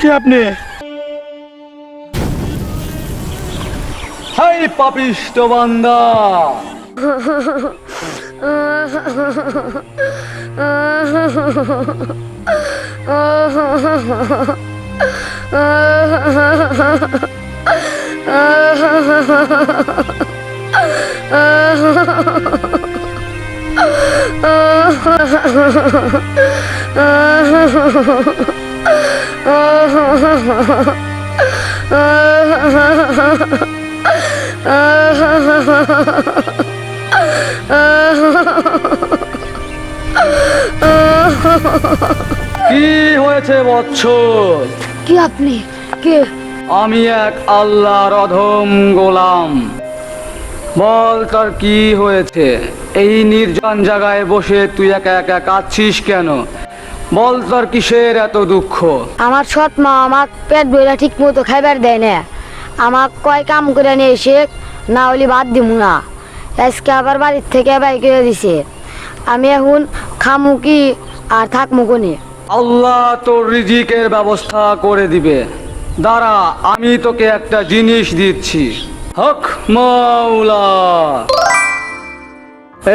কে আপনি? হাই পাপিষ্ট বান্দা। কি হয়েছে বৎস কি আপনি? কে? আমি এক আল্লাহর অধম গোলাম। বল তোর কি হয়েছে? এই নির্জন জায়গায় বসে তুই একা একা কাঁদছিস কেন? বল তোর কিসের এত দুঃখ? আমার সৎ মা আমার পেট বইলা ঠিক মতো খাইবার দেয় না। আমার কয় কাম করে নিয়ে এসে না হলে বাদ দিব না। আজকে আবার বাড়ির থেকে বাই করে দিছে। আমি এখন খামু কি আর থাকমু কোনে? আল্লাহ তোর রিজিকের ব্যবস্থা করে দিবে। দাঁড়া আমি তোকে একটা জিনিস দিচ্ছি। হক মাওলা।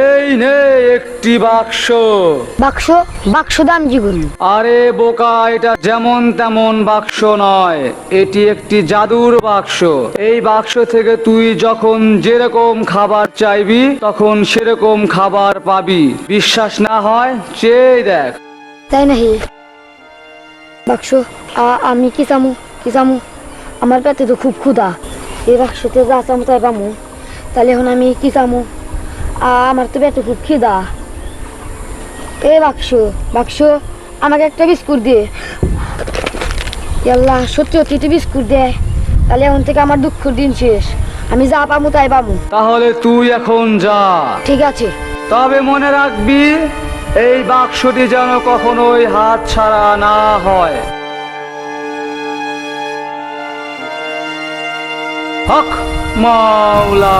এই নে একটি বাক্স। বাক্স বাক্স দাম করব আরে বোকা এটা যেমন তেমন বাক্স নয় এটি একটি জাদুর বাক্স। এই বাক্স থেকে তুই যখন যেরকম খাবার চাইবি তখন সেরকম খাবার পাবি। বিশ্বাস না হয় চেয়ে দেখ। তাই নাহি? বাক্স আমি কি চামু? কি চামু? আমার পেটে তো খুব ক্ষুধা। এই বাক্সতে যা চামু তাই পামু। তাহলে এখন আমি কি চামু? আমার তো পেটে খুব খিদা। এ বাক্স বাক্স আমাকে একটা বিস্কুট দিয়ে আল্লাহ সত্যি সত্যি বিস্কুট দে। তাহলে এখন থেকে আমার দুঃখ দিন শেষ। আমি যা পামু তাই পামু। তাহলে তুই এখন যা। ঠিক আছে। তবে মনে রাখবি এই বাক্সটি যেন কখনোই হাত ছাড়া না হয়। হক মাওলা।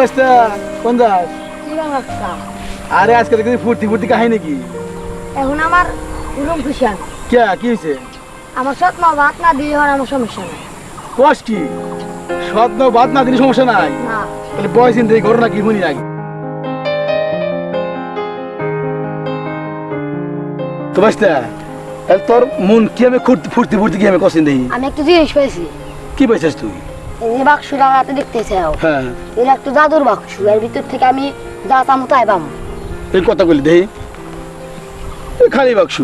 অবস্থা? কোন যাস আরে আজকে দেখি ফুর্তি ফুর্তি নাকি? এখন আমার কে কি হয়েছে আমার সৎ মা ভাত না দিয়ে হওয়ার আমার সমস্যা নেই। কষ কি? না দিলে সমস্যা নাই? তাহলে বয়স এই ঘটনা কি আগে। তো বাস্তা তাহলে তোর মন কি আমি ফুর্তি ফুর্তি ফুর্তি কি আমি কষিন দেখি আমি একটা জিনিস পেয়েছি কি পাইছিস তুই? এই বাক্সটা হাতে দেখতেছে হ্যাঁ। এর একটা জাদুর বাক্স এর ভিতর থেকে আমি যা চামু তাই পাবো এই কথা বলি দেহি? এই খালি বাক্স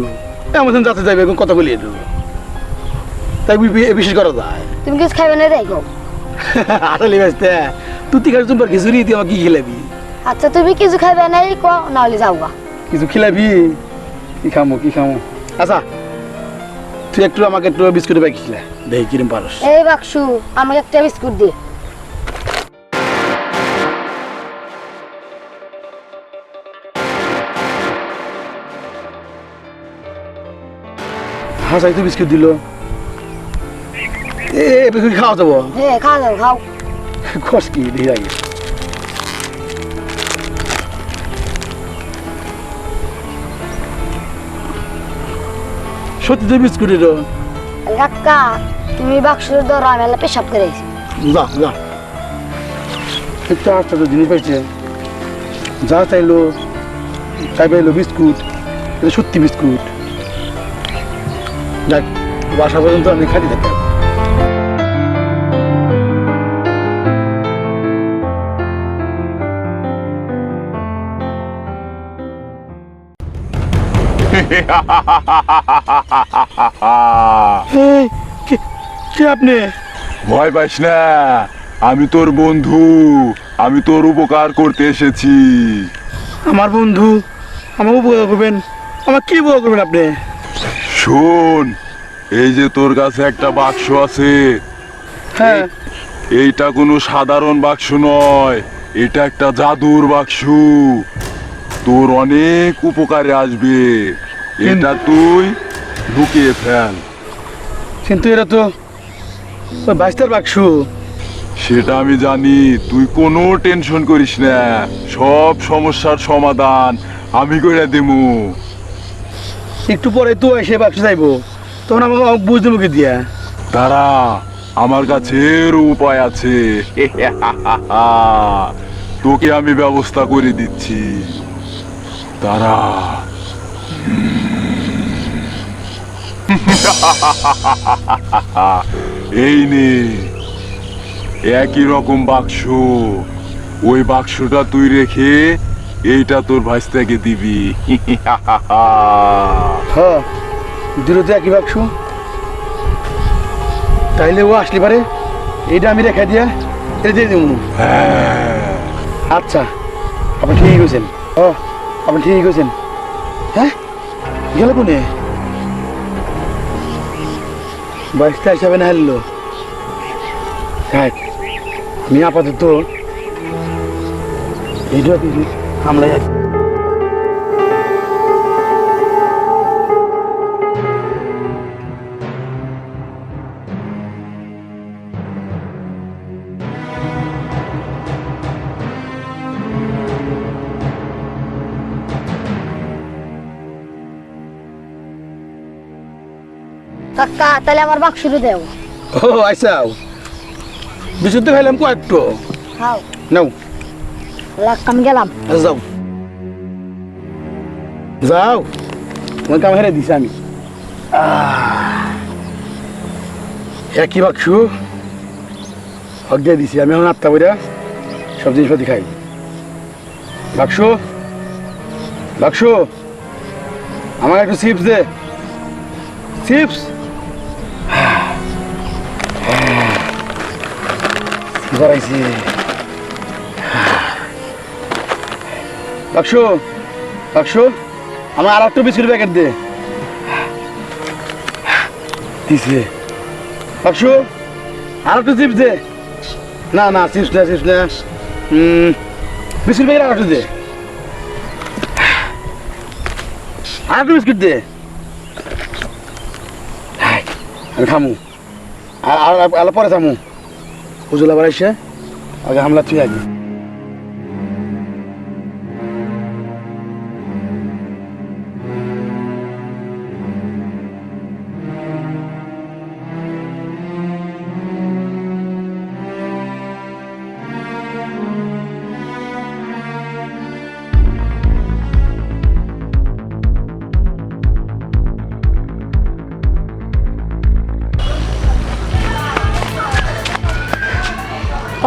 এমন যাতে যাবে এখন কথা বলি একটু তাই বিশেষ করা যায়। তুমি কিছু খাইবে না দেখো আসলে বাস্তা তুই তিকার তোমার খিচুড়ি তুই আমাকে কি খিলাবি? আচ্ছা তুমি কিছু খাইবে না কো না হলে যাও কিছু খিলাবি? কি খামো কি খামো? আচ্ছা তুই একটু আমাকে একটু বিস্কুট ব্যাগ খিলা দেখি কিরম পারস? এই বাক্স আমাকে একটা বিস্কুট দিয়ে হাসাই তো বিস্কুট দিল। এ বিস্কুট খাওয়া যাব। হে খাও যাও খাও। খস কি দেখি সত্যি তো বিস্কুট এলো কাকা তুমি বাক্স ধরো আমি পেশাব করে। যা যা। একটা তো জিনিস পাইছে। যা চাইলো চাই পাইলো বিস্কুট এটা সত্যি বিস্কুট। যাক বাসা পর্যন্ত আমি খালি থাকি। কে আপনি? ভয় পাইস না আমি তোর বন্ধু আমি তোর উপকার করতে এসেছি। আমার বন্ধু আমার উপকার করবেন। আমার কি উপকার করবেন আপনি? শোন এই যে তোর কাছে একটা বাক্স আছে হ্যাঁ। এইটা কোনো সাধারণ বাক্স নয় এটা একটা জাদুর বাক্স। তোর অনেক উপকারে আসবে। এটা তুই ঢুকিয়ে ফেল। কিন্তু এরা তো বাইশটার বাক্স। সেটা আমি জানি তুই কোনো টেনশন করিস না। সব সমস্যার সমাধান আমি করে দেবো একটু পরে তো এসে বাক্স যাইবো তখন আমাকে আমাকে বুঝতে মুখে দিয়া? তারা আমার কাছে উপায় আছে। তোকে আমি ব্যবস্থা করে দিচ্ছি। তারা এই নে একই রকম বাক্স। ওই বাক্সটা তুই রেখে এইটা তোর ভাইস্তাকে দিবি। হ্যাঁ দিল তো একই বাক্স। তাইলে ও আসলে পারে? এইটা আমি রেখে দিয়া এটা দিয়ে দেবো। আচ্ছা আপনি ঠিকই কইছেন। ও আপনি ঠিকই কইছেন। হ্যাঁ? গেল কোনে বাইশটা হিসাবে না হারলো। হ্যাঁ আমি আমরা কাকা তাহলে আমার বাক্সটা দেও। ও আচ্ছা বিশুদ্ধ খাইলাম কয়েকটো। খাও। নাও। গেলাম। আচ্ছা যাও। যাও। তোমার কাম হেরে দিছি আমি। একই বাক্স। হক দিয়ে দিছি আমি এখন আটটা বইরা। সব জিনিসপাতি খাই। বাক্স। বাক্স। আমার একটু চিপস দে। চিপস? করাইছি। বাক্স বাক্স, আমার আর একটু বিস্কুট প্যাকেট দে। দিছে। বাক্স, আর একটু চিপস দে। না না চিপস না চিপস না। বিস্কুট প্যাকেট আর একটু দে। আর একটু বিস্কুট দে। আমি খামু। আর আর আর পরে থামু। হুজুলা বাড়াইছে আগে হামলা তুই আগে।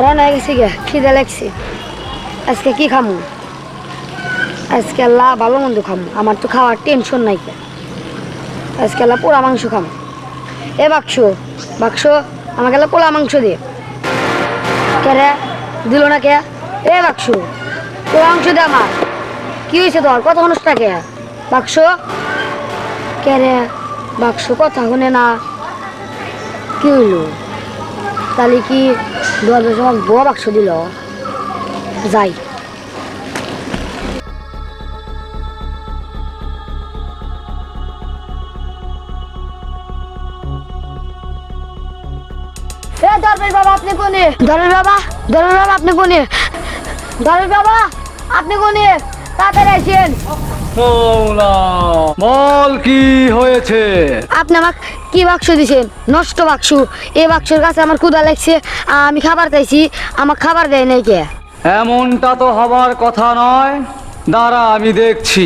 হয়ে গেছে গিয়া, খিদে লাগছে। আজকে কি খামু? আজকে আল্লাহ ভালো মন্দ খামু, আমার তো খাওয়ার টেনশন নাই আজকে আল্লাহ পোড়া মাংস খামু। এ বাক্স বাক্স, আমাকে আল্লাহ পোড়া মাংস দে। কে রে? দিল না কে? এ বাক্স, পোড়া মাংস দে আমার। কি হয়েছে তোর? কত মানুষটা কে? বাক্স? কে রে? বাক্স কথা শুনে না। কি হইল? তাহলে কি দু হাজার সময় বড় বাক্স দিল? যাই। বাবা, আপনি কোনে? দরবেশ বাবা দরবেশ বাবা, আপনি কোনে? দরবেশ বাবা, আপনি কোনে? তাড়াতাড়ি আসেন। মৌলা বল কি হয়েছে? আপনি আমাকে কি বাক্স দিছেন? নষ্ট বাক্স। এই বাক্সের কাছে আমার ক্ষুদা লাগছে। আমি খাবার চাইছি আমার খাবার দেয় নাই কে? এমনটা তো হবার কথা নয়। দাঁড়া আমি দেখছি।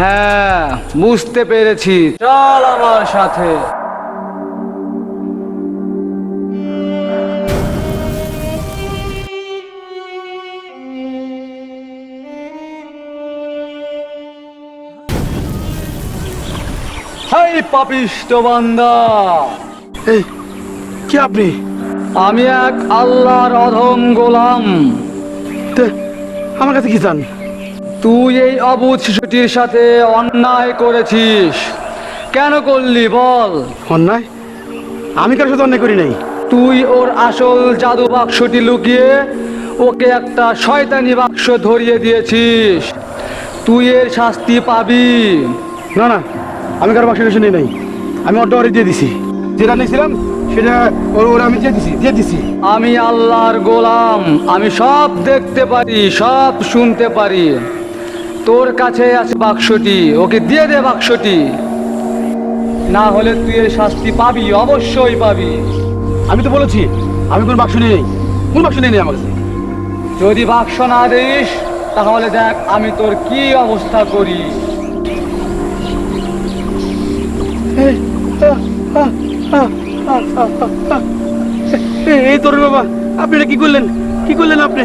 হ্যাঁ বুঝতে পেরেছি। চল আমার সাথে। হাই পাপিষ্ট বান্দা। এই কি আপনি? আমি এক আল্লাহর অধম গোলাম। আমার কাছে কি চান? তুই এই অবুধ শিশুটির সাথে অন্যায় করেছিস। কেন করলি বল? অন্যায়? আমি কারোর সাথে অন্যায় করি নাই। তুই ওর আসল জাদু বাক্সটি লুকিয়ে ওকে একটা শয়তানি বাক্স ধরিয়ে দিয়েছিস। তুই এর শাস্তি পাবি। না না আমি কারও বাক্স কিছু নেই। নাই আমি অর্ডার অর্ডার দিয়ে দিছি। যেটা নিয়েছিলাম সেটা ওর ওর আমি দিয়ে দিছি দিয়ে দিছি। আমি আল্লাহর গোলাম। আমি সব দেখতে পারি সব শুনতে পারি। তোর কাছে আছে বাক্সটি ওকে দিয়ে দে বাক্সটি। না হলে তুই এর শাস্তি পাবি অবশ্যই পাবি। আমি তো বলেছি আমি কোন বাক্স নেই কোন বাক্স নেই আমার কাছে। যদি বাক্স না দিস তাহলে দেখ আমি তোর কি অবস্থা করি। এই, তরুণ বাবা আপনি কি করলেন? কি করলেন আপনি?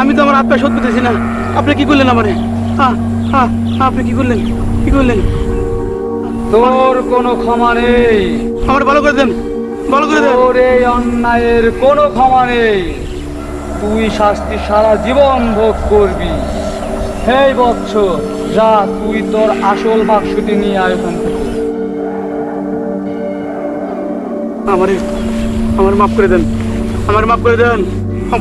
আমি তো আমার আত্মা পেতেছি না। আপনি কি করলেন আমারে? আপনি কি করলেন? কি করলেন? তোর কোনো ক্ষমা নেই। আমার ভালো করে দেন ভালো করে দেন। তোর এই অন্যায়ের কোনো ক্ষমা নেই। তুই শাস্তি সারা জীবন ভোগ করবি। হেই বৎস যা তুই তোর আসল বাক্সটি নিয়ে আয় ওখান থেকে আমারে আমার মাফ করে দেন। আমার মাফ করে দেন।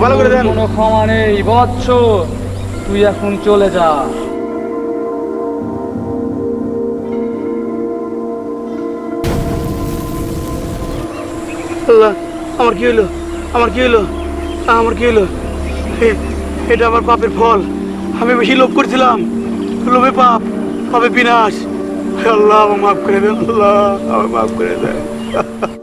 ভালো করে দেন। কোনো ক্ষমা নেই বৎস তুই এখন চলে যা। আমার কি হলো আমার কি হলো আমার কি এ- এটা আমার পাপের ফল। আমি বেশি লোভ করছিলাম। লোভে পাপ, পাপে বিনাশ। আল্লাহ আমাকে মাফ করে দেন আল্লাহ আমাকে মাফ করে দেন